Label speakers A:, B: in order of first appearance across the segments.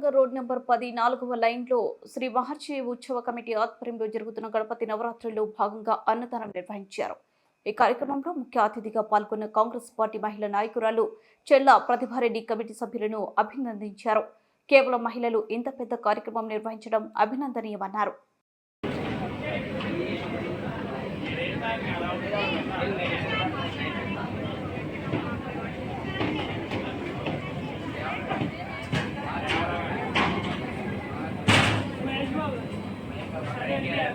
A: Number పది నాలుగవ లైన్లో శ్రీ మహర్షి ఉత్సవ కమిటీ ఆధ్వర్యంలో జరుగుతున్న గణపతి నవరాత్రుల్లో భాగంగా అన్నదానం నిర్వహించారు. ఈ కార్యక్రమంలో ముఖ్య అతిథిగా పాల్గొన్న కాంగ్రెస్ పార్టీ మహిళా నాయకురాలు చెల్ల ప్రతిభారెడ్డి కమిటీ సభ్యులను అభినందించారు. కేవలం మహిళలు ఇంత పెద్ద కార్యక్రమం నిర్వహించడం అభినందనీయమన్నారు.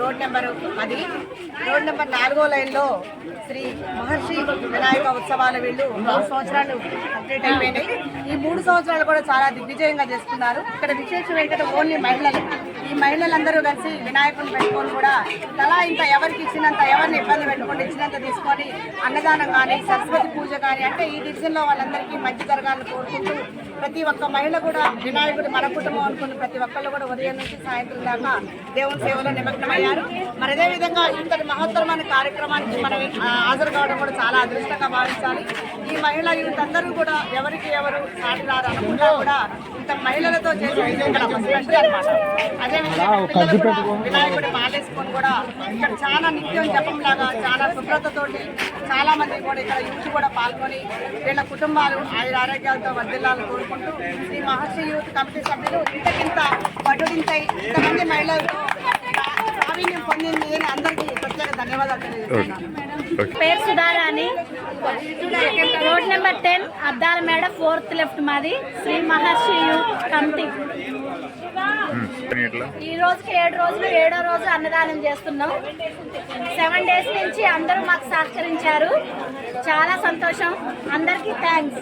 B: రోడ్ నెంబర్ పది. రోడ్ నెంబర్ నాలుగో లైన్లో శ్రీ మహర్షి వినాయక ఉత్సవాల వీళ్ళు మూడు సంవత్సరాలు కంప్లీట్ అయిపోయినాయి. ఈ మూడు సంవత్సరాలు కూడా చాలా దిగ్విజయంగా చేసుకున్నారు ఇక్కడ విశేషం ఏంటంటే ఓన్లీ మహిళలు. ఈ మహిళలందరూ కలిసి వినాయకుని పెట్టుకొని కూడా తలా ఇంత ఎవరికి ఇచ్చినంత ఎవరిని ఇబ్బంది పెట్టుకొని ఇచ్చినంత తీసుకొని అన్నదానం కానీ సరస్వతి పూజ కానీ అంటే ఈ డివిజన్లో వాళ్ళందరికీ మంచి జరగాలని కోరుకుంటూ ప్రతి ఒక్క మహిళ కూడా వినాయకుడు మన కుటుంబం అనుకున్న ప్రతి ఒక్కళ్ళు కూడా ఉదయం నుంచి సాయంత్రం దాకా దేవుని సేవలో నిమగ్నమయ్యారు మరి అదే విధంగా ఇంతటి మహత్తరమైన కార్యక్రమానికి మనం హాజరు కావడం కూడా చాలా అదృష్టంగా భావించాలి. ఈ మహిళా యూత్ అందరూ కూడా ఎవరికి ఎవరు సాటి రారు అనుకున్నా కూడా ఇంత మహిళలతో చేసే ఇక్కడ ఒక స్పెషల్ అన్నమాట. అదే విధంగా పిల్లలు కూడా వినాయకుడి మాలేసుకొని కూడా ఇక్కడ చాలా నిత్యం జపంలాగా చాలా శుభ్రతతోటి చాలా మంది కూడా ఇక్కడ యూత్ కూడా పాల్గొని వీళ్ళ కుటుంబాలు ఆయుర ఆరోగ్యాలతో వర్ధిల్లాలని కోరుకుంటూ ఈ మహర్షి యూత్ కమిటీ సభ్యులు ఇంతకింత పట్టుడింతై ఇంతమంది మహిళలతో
C: పేరు సుధారాణి. రోడ్ నెంబర్ టెన్ అద్దాల మేడ ఫోర్త్ లెఫ్ట్ మాది. శ్రీ మహర్షి కమిటీ ఈ రోజుకి ఏడు రోజులు ఏడో రోజు అన్నదానం చేస్తున్నాం. సెవెన్ డేస్ నుంచి అందరూ మాకు సహకరించారు. చాలా సంతోషం. అందరికీ థ్యాంక్స్.